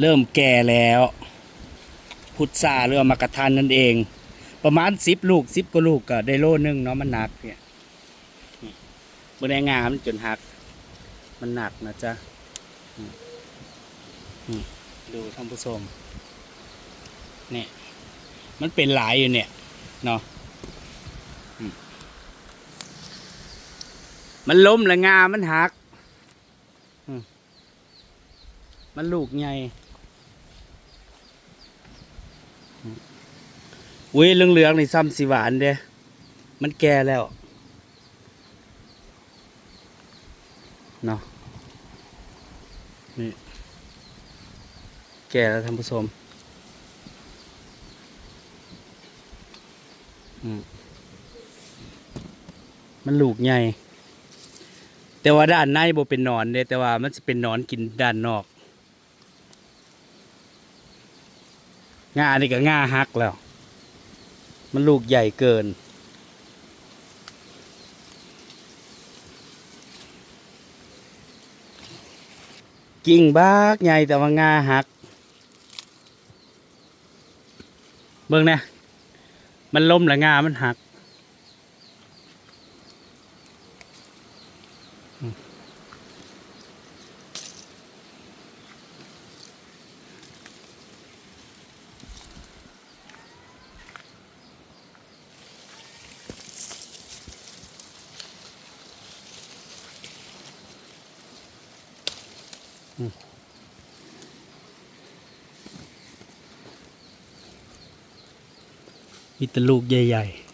เริ่มแก่แล้ว พุทราหรือว่ามากระทันนั่นเอง ประมาณสิบลูกสิบกว่าลูกก็ได้โลนึงเนาะมันหนักเนี่ยบนแดงงามจนหัก มันหนักนะจ๊ะดูท่านผู้ชมเนี่ย มันเป็นหลายอยู่เนี่ยเนาะมันล้มละงา มันหัก มันลูกใหญ่ อุ้ยเหลืองๆนี่ซ้ำสีหวานเด้มันแก่แล้วเนาะนี่แก่แล้วท่านผู้ชมมันลูกใหญ่ แต่ว่าด้านในบ่เป็นนอนเด้แต่ว่ามันจะเป็นนอนกินด้านนอก งานี่ก็งาหักแล้ว มันลูกใหญ่เกิน กิ่งบากใหญ่แต่ว่างาหัก เบิ่งนะ มันล้มและงามันหัก มีแต่ลูกใหญ่ๆ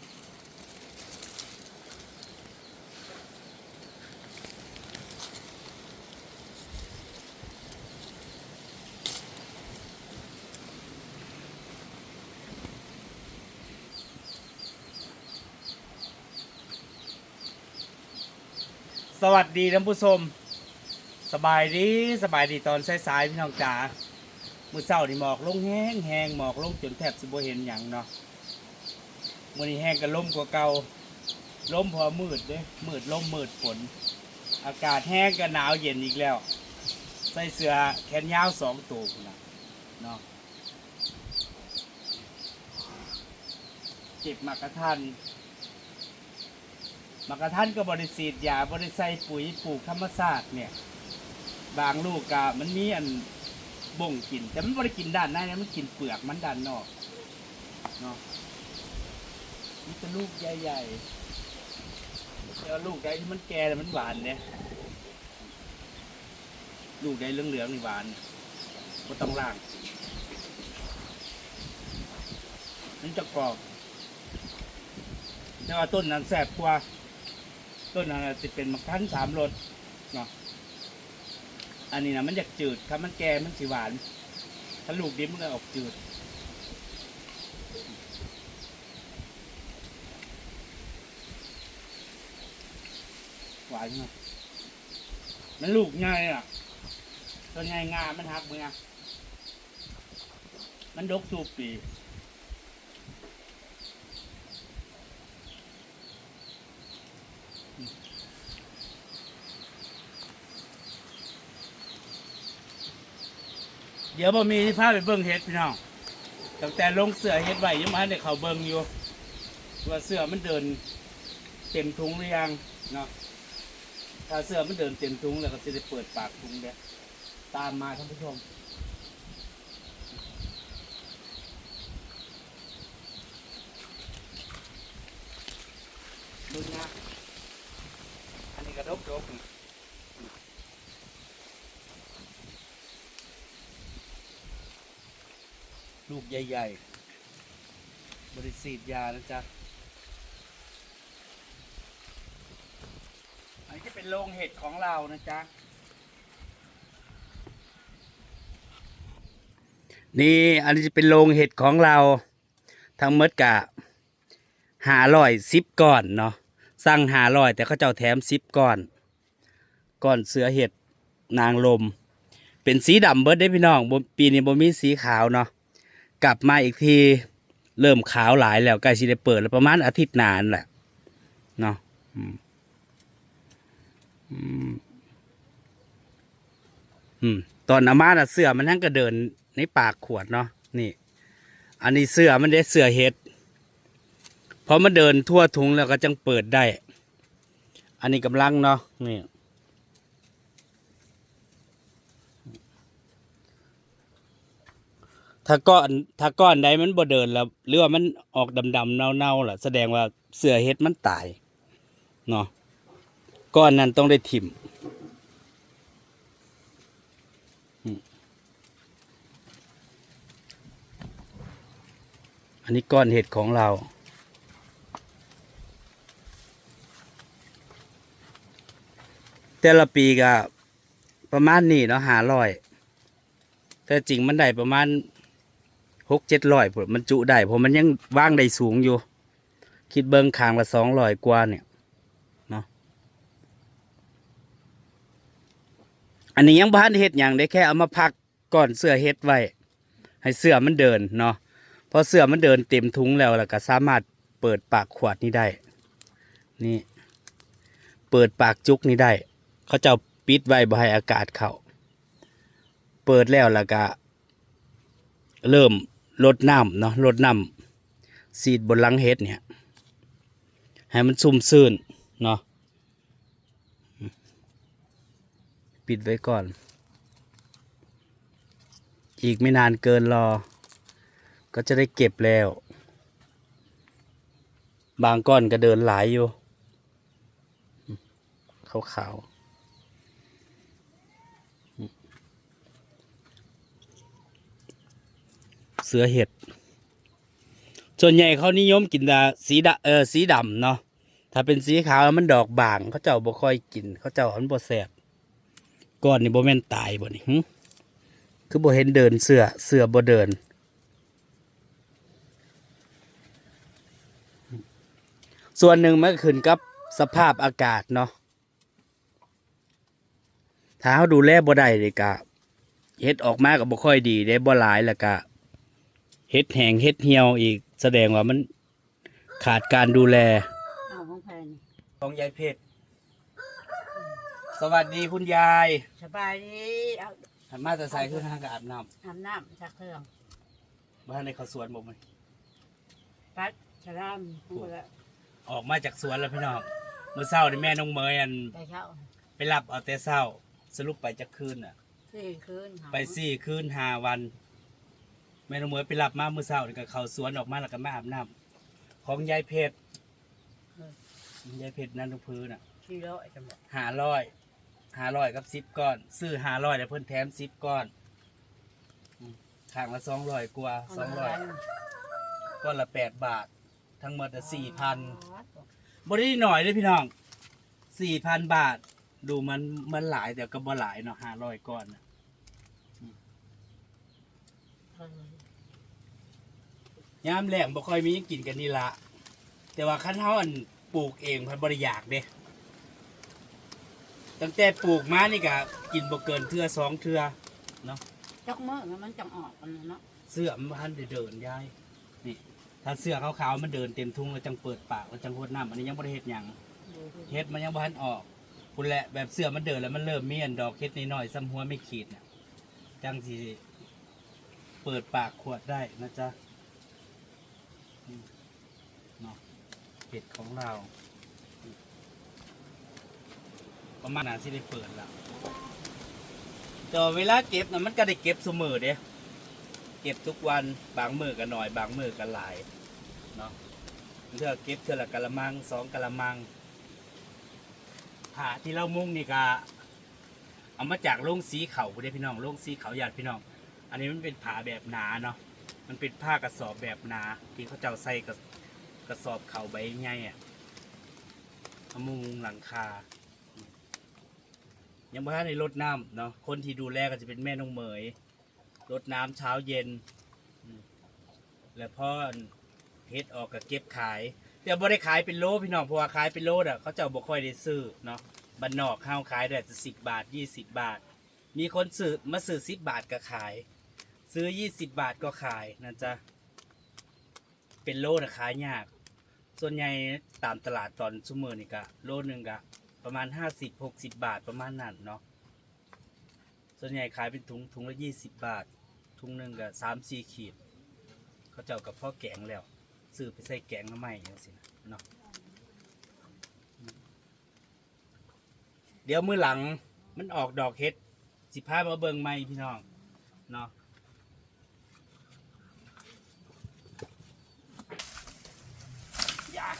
สวัสดีท่านผู้ชม สบายดีสบายดีตอนสายๆพี่น้องจ๋ามือเศร้านี่หมอกลงแห้งแห้งหมอกลงจนแทบสิบ่เห็นหยังเนาะมื้อนี้แห้งก็ล่มกว่าเก่าลมพอมืดเด้มืดลมมืดฝนอากาศแห้งก็หนาวเย็นอีกแล้ว ใส่เสื้อแขนยาวสองตัวนะเนาะเก็บหมากระทันหมากระทันก็บริสีดยาบริใส่ปุ๋ยปลูกธรรมชาติเนี่ย บางลูกกะมันมีอันบ่งกิน แต่มันไม่ได้กินด้านในนะมันกินเปลือกมันด้านนอกเนาะนี่เป็นลูกใหญ่ๆแล้วลูกใดที่มันแก่แล้วมันหวานเนี่ยลูกใดเหลืองๆนี่หวานก็ต้องล่างมันจะกรอบแต่ว่าต้นนั้นแสบกว่า ต้นนั้นจะเป็นมะขันสามรสเนาะ อันนี้นะมันอยากจืดถ้ามันแก่มันสีหวาน ถ้าลูกดิบมันก็ออกจืดหวานเนาะมันลูกง่ายอะตัวง่ายงามันหักมืออมันดกสูบปี เดี๋ยวบ่มีที่พาไปเบิ่งเฮ็ดพี่น้องตั้งแต่ลงเสือเฮ็ดไว้ยังมาได้เขาเบิ่งอยู่ ว่าเสือมันเดิน เต็มถุงหรือยังเนาะถ้าเสือมันเดินเต็มถุงแล้วก็จะได้เปิดปากถุงเด้ตามมาท่านผู้ชมดูนะ อันนี้กระดกดกนี่ ลูกใหญ่ๆ บริสีดยานะจ๊ะ อันนี้จะเป็นโรงเห็ดของเรานะจ๊ะ นี่อันนี้จะเป็นโรงเห็ดของเรา ทั้งหมดกะหาร้อยสิบก้อนเนาะ สั่งหาร้อยแต่เขาเจ้าแถมสิบก้อนก้อนเสือเห็ดนางลม เป็นสีดำเบิดได้พี่น้องปีนี้บ่มีสีขาวเนาะ กลับมาอีกที เริ่มขาวหลายแล้วใกล้สิได้เปิดแล้วประมาณอาทิตย์นานแหละเนาะอืมอืมตอนอามาน่ะเสือมันทั้งกระเดินในปากขวดเนาะนี่ อันนี้เสือมันได้เสือเห็ดพอมันเดินทั่วถุงแล้วก็จังเปิดได้ อันนี้กำลังเนาะนี่ ถ้าก้อนถ้าก้อนใดมันบ่เดินแล้วหรือว่ามันออกดำๆเน่าๆล่ะ แสดงว่าเสือเห็ดมันตายเนาะก้อนนั้นต้องได้ถิ่มอันนี้ก้อนเห็ดของเรา แต่ละปีก็ประมาณนี้เนาะหารอย แต่จริงมันได้ประมาณ หกเจ็ดร้อยมันจุได้เพราะมันยังว่างได้สูงอยู่ คิดเบิ้งคางละสองร้อยกว่าเนี่ยเนาะอันนี้ยังบ้านเห็ดอย่างได้แค่เอามาพักก่อนเสื้อเห็ดไว้ ให้เสื้อมันเดินเนาะพอเสื้อมันเดินเต็มทุงแล้วแล้วก็สามารถเปิดปากขวดนี้ได้ นี่ เปิดปากจุกนี้ได้ เขาจะปิดไว้บ่ให้อากาศเข้าเปิดแล้วแล้วก็เริ่ม ลดน้ำเนาะลดน้ำสีดบนหลังเฮ็ดเนี่ย ให้มันซุ่มซื่นเนาะปิดไว้ก่อน อีกไม่นานเกินรอ ก็จะได้เก็บแล้ว บางก้อนก็เดินหลายอยู่ขาวขาวๆ เสือเห็ด ส่วนใหญ่เขานิยมกินแต่สีดำเออสีดำเนาะถ้าเป็นสีขาวมันดอกบางเขาเจ้าบ่ค่อยกินเขาเจ้าอันบ่แสบก้อนนี่บ่แม่นตายบ่นี่คือบ่เห็นเดินเสือเสือบ่เดิน ส่วนหนึ่งมันก็ขึ้นกับสภาพอากาศเนาะถ้าเขาดูแลบ่ได้เลยกะเฮ็ดออกมาก็บ่ค่อยดีได้บ่หลายแล้วก็ เฮ็ดแห้งเฮ็ดเหี่ยวอีกแสดงว่ามันขาดการดูแลเอาของแพนของยายเพชรสวัสดีคุณยายสบายดีเอาหันมาแต่ใส่ขึ้นทางกับอาบน้อาบน้ำจากเครื่องำบ้านในเขาสวนบ่มันปัดชะลามพูดแล้วออกมาจากสวนแล้วพี่น้องเมื่อเช้านี่แม่น้องเมยอันไปเช้าไปรับเอาแต่เช้าสรุปไปจากคืนอะสี่คืนหาไปสี่คืนห้าวันแม่น้องเหมยไปรับมาเมื่อเช้านี่ก็เข้าสวนออกมาแล้วก็มาอาบน้ำของยายเพชรยายเพชรนั่นทุกพื้นอะสี่ร้อยจังหวะห้าร้อยห้าร้อยกับสิบก้อน ซื้อห้าร้อยแล้วเพิ่นแถมสิบก้อนอืมข้างละสองร้อยกว่าสองร้อยก้อนละแปดบาท ทั้งหมดสี่พันบริหน่อยเลยพี่น้องสี่พันบาท ดูมันมันหลายแต่ก็บ่หลายเนาะห้าร้อยก้อนน่ะ ยามแรงบ่ค่อยมีหยังกินกันนี่ละแต่ว่าคันเฮาอันปลูกเองพันบ่ได้อยากเด้ตั้งแต่ปลูกมานี่ก็กินบ่เกินเทื่อสองเทื่อจักเมื่อมันจังออกกันเนาะเสื้อมันบ่ทันได้เดินยายนี่ถ้าเสื้อขาวๆมันเดินเต็มทุ่งแล้วจังเปิดปากแล้วจังโคตรน้ำอันนี้ยังบ่ได้เฮ็ดหยังเฮ็ดมันยังบ่ทันออกพุ่นแหละแบบเสื้อมันเดินแล้วมันเริ่มมีอันดอกเฮ็ดน้อยๆซ้ำหัวไม่ขีดน่ะจังสิเปิดปากขวดได้นะจ๊ะอืม เนาะเห็ดของเรา ประมาณนั้นที่ได้เปิดแล้วแต่เวลาเก็บนะมันก็ได้เก็บเสมอเด้เก็บทุกวันบางมือกันหน่อย บางมือกันหลายเนาะเทื่อเก็บเทื่อละกะละมังสองกะละมังผ้าที่เรามุ่งนี่ก็เอามาจากโรงสีเขาพุ้นเด้พี่น้องโรงสีเขาหยาดพี่น้อง อันนี้มันเป็นผ้าแบบหนาเนาะ มันเป็นผ้ากระสอบแบบหนาที่เขาเจ้าใส่กระกระสอบเข่าใบใหญ่อะเอามุงหลังคา ยังบ่ทันในรดน้ำเนาะคนที่ดูแลก็จะเป็นแม่น้องเหมยรดน้ำเช้าเย็น แล้วพ่อเฮ็ดออกก็เก็บขายแต่บ่ได้ขายเป็นโลพี่น้องเพราะว่าขายเป็นโลอะเขาเจ้าบ่ค่อยได้ซื้อเนาะบ้านนอกเฮาวขายได้แต่สิบบาทยี่สิบบาท มีคนซื้อมาซื้อสิบบาทก็ขาย ซื้อยี่สิบบาทก็ขายนะจ๊ะ เป็นโลนะขายยาก ส่วนใหญ่ตามตลาดตอนชั่วโมงนี่ก็โลหนึงก็ประมาณห้าสิบหกสิบบาทประมาณนั้นเนาะ ส่วนใหญ่ขายเป็นถุงถุงละยี่สิบบาท ถุงหนึ่งก็สามสี่ขีด เขาเจ้ากับพ่อแกงแล้ว ซื้อไปใส่แกงมาใหม่ยังสินะเนาะ เดี๋ยวมือหลังมันออกดอกเฮ็ดสิพามาเบิงใหม่พี่น้องเนาะยา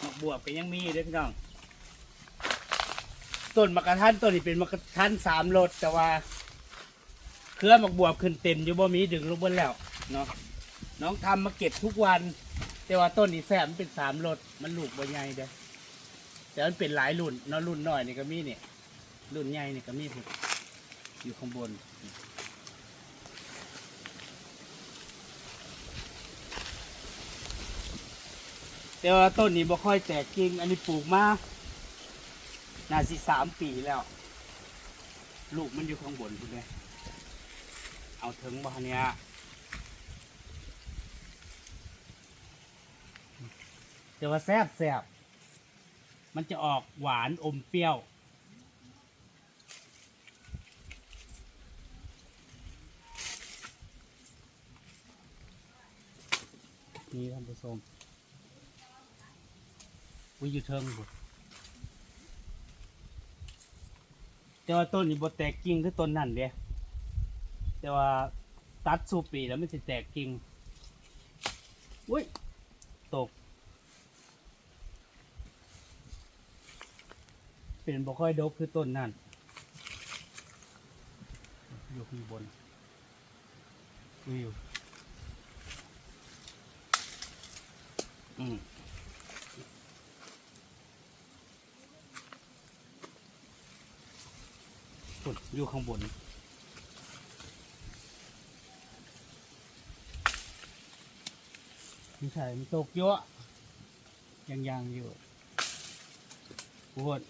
หมก บวบก็ยังมีเด้อพี่น้องต้นมะกระทันต้นนี้เป็นมะกระทันสามรสแต่ว่า เครือหมกบวบขึ้นเต็มอยู่บ่มีดึงลงบนแล้วเนาะน้องทำมาเก็บทุกวัน แต่ว่าต้นนี้แซมเป็นสามรสมันลูกบ่ใหญ่เด้อแต่มันเป็นหลายรุ่นเนาะรุ่นน้อยนี่ก็มีเนี่ยรุ่นใหญ่นี่ก็มีพุ่นอยู่ข้างบน แต่ว่าต้นนี้บ่ค่อยแตกกิ่งอันนี้ปลูกมาน่าสิสามปีแล้ว ลูกมันอยู่ข้างบนพุ่นเลยเอาถึงบ่เนี่ยแต่ว่าแซ่บแซ่บมันจะออกหวานอมเปรี้ยว นี่ท่านผู้ชม วิอยู่เทิงบุแต่ว่าต้นนี้บแตกกิ่งคือต้นนั่นเด้แต่ว่าตัดสูบปีแล้วมันจะแตกกิ่งอุ้ยตก เป็นบ่ค่อยดกคือต้นนั่นอยู่ข้างบนวิวอืม ฝุ่นอยู่ข้างบนไม่ใช่มันตกเยอะยังยังอยู่ปวด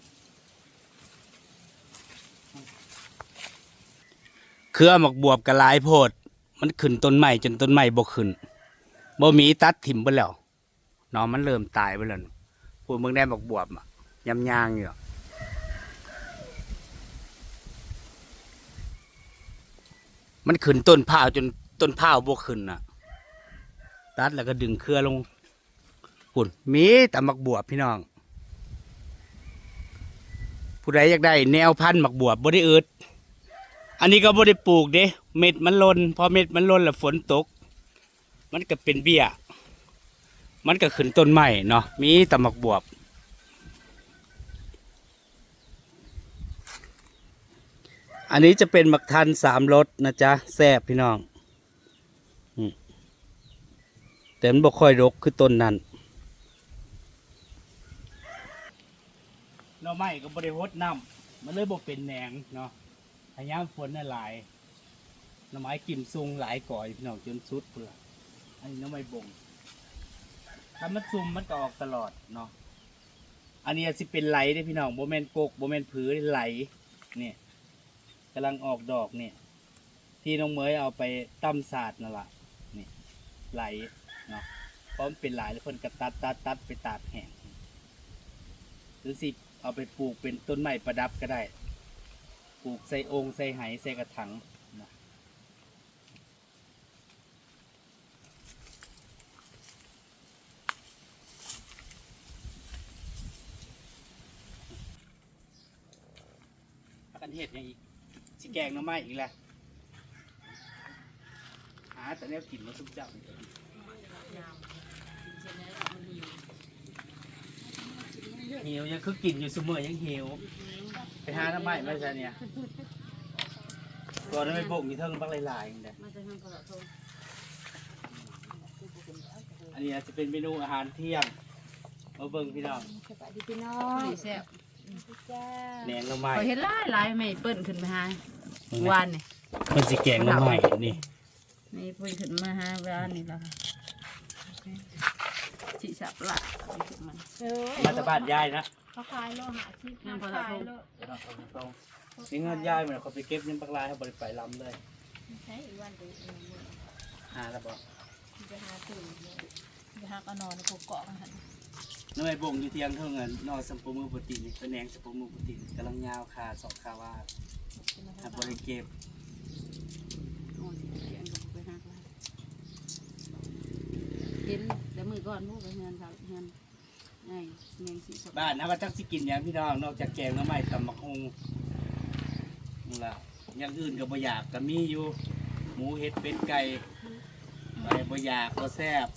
เครือหมกบวบกระลายโพด มันขึ้นต้นใหม่จนต้นใหม่บกขึ้นบ่มีตัดถิ่มไปแล้วน้องมันเริ่มตายไปแล้วพูดเมืองได้หมกบวบอะยำยางอยู่ มันขึ้นต้นผ้าจนต้นผ้าบวกขึ้นน่ะ ตัดแล้วก็ดึงเครือลงปุ่นมีแต่หมักบวบพี่น้อง ผู้ใดอยากได้ แนวพันธุ์หมักบวบบ่ได้อึดอันนี้ก็บ่ได้ปลูกเด้เม็ดมันล่นพอเม็ดมันล่นแล้วฝนตก มันก็เป็นเบี้ย มันก็ขึ้นต้นใหม่เนาะมีแต่หมักบวบ อันนี้จะเป็นหมักทันสามรสนะจ๊ะแซ่บพี่น้องแต่มันบ่ค่อยรกคือต้นนั้นเราไม่ก็บริหดน้ำมันเลยบ่เป็นแหนงเนาะพยายามฝนน่ะหลายน่อไม้กิ่มซุงหลายก่อยพี่น้องจนสุดเปลือกอันนี้น้ำไม้บงถ้ามันซุ่มมันก็ออกตลอดเนาะอันนี้สิเป็นไหลได้พี่น้องโบแมนโกกโบแมนผือไหลเนี่ย กำลังออกดอกเนี่ย ที่น้องเมยเอาไปตั้มศาสตร์นั่นแหละนี่ไหลเนาะเพราะมันเป็นหลายแล้วเพิ่นก็ตัดตัดตัดไปตากแห้งหรือสิเอาไปปลูกเป็นต้นไม้ประดับก็ได้ ปลูกใส่องค์ใส่ไหใส่กระถางนะกันเห็ดยังอีก สิแกงหน้ำไม้อีกแล้วหาแต่เนี้ยกินมาสุกเจ้านี่ก็ดีเหี่ยวยังคือกินอยู่เสมอยังเหี่ยวไปหาหน้ำไม้มาซะเนี่ยก่อนนั้นไปบ่งมีเท่าบักหลายๆอย่างเดียมาจะทำปลาทูอันนี้อาจจะเป็นเมนูอาหารเที่ยงมาเบิ่งพี่น้องสบายดีพี่น้องดีแซ่บจ้าแหนงหน้ำไม้พอเห็นหลายหลายไม่เปิ้นขึ้นมาหาเบิ่งนะ วานนี่มันสิแกงหน้ำไม้นี่ไม่เปิ้นขึ้นมาหาวานนี่ละค่ะสิสับละขึ้นมาเออมาจากบ้านยายนะเขาขายโลหะชิพยังพอขายทำโลเดี๋ยวเราเอาตรงๆนี่เงินยายเหมือนเขาไปเก็บเงินปักลายเขาบริไปลำเลยใช้อีกวันเดียวเองหาแล้วบอกจะหาตื่นเลยจะหากเอานอนในกเกาะกันหันน้ำไม่บ่งอยู่เที่ยงเท่าเงินนอสัมปมือปกตินี่เป็นแหนงสัมปมือปกติกำลังยาวขาสองขาว่า หาบริเก็บโอ้สิเขียนกับไปหาว่าเห็นแต่มือก่อนพวกไปเฮือนครับเฮือนไงเงยสีสบบ้านนะว่าจักสิกินอย่างพี่น้องนอกจากแกงหน้ำไม้ตำบักฮงนั่นล่ะอย่างอื่นก็บ่อยากก็มีอยู่ หมูเห็ดเป็ดไก่ไปบ่อยากบ่แซ่บ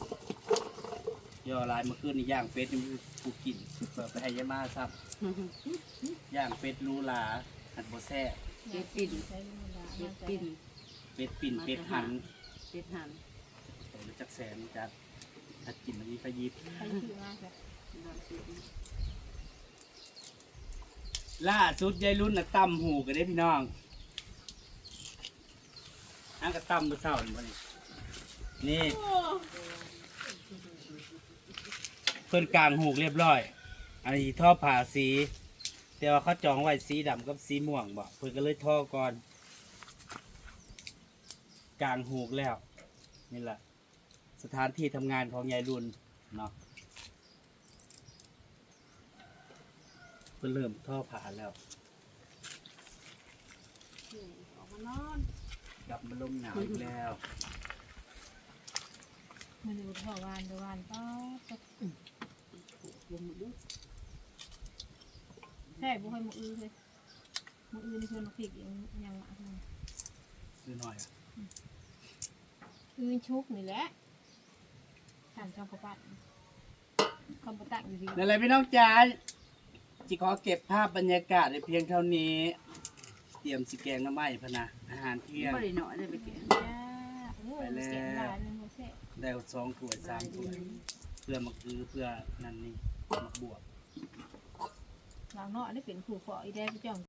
ย่อลายเมื่อคืนนี่ย่างเป็ดนี่กูกินเปิดไปให้ยายมาซับย่างเป็ดรูหลา หัดบ่แซ่บเป็ดปิ่นใช้เวลาเป็ดปิ่นเป็ดปิ่นเป็ดหันเป็ดหั่นตัวละจักแสนจัดถ้ากินอันนี้ก็ยิบใช้ถือมากเลยดอกเป็ดล่าสุดยายรุ่นน่ะตำหูกันได้พี่น้องอันก็ตำมื้อเช้านี่บ่นี่นี่เพิ่นกลางหูกเรียบร้อยอันนี้ท่อผ่าสี แต่ว่าเขาจองไว้สีดำกับสีม่วงบ่เพิ่นก็เลยท่อก่อนกลางหูกแล้วนี่แหละสถานที่ทำงานของยายรุ่นเนาะเพิ่นเริ่มท่อผ่าแล้วออกมานอนกลับมาลมหนาวอีกแล้วมันดูพ่อวานตะวานเป้าตะลงมาดูใช่บุคคลมืออื้อเลยมืออื้อนี่คือนักผิกยังยังอะซื้อหน่อยอะอื้อชุกนี่แหละสั่นคำประปัดคำประตักอยู่ดีนั่นแหละพี่น้องจ๋าจิขอเก็บภาพบรรยากาศในเพียงเท่านี้ เตรียมสิแกงน้ำไม้พะนะอาหารเที่ยงไม่ได้หน่อยได้ไปแกงจ้าโอ้ยเสียงหลานเลยโมเสสได้สองถ้วยสามถ้วยเพื่อมาคือเพื่อนั่นนี่มาบวก หลังเนาะได้เป็นขู่ขออีแดงไปจ้อง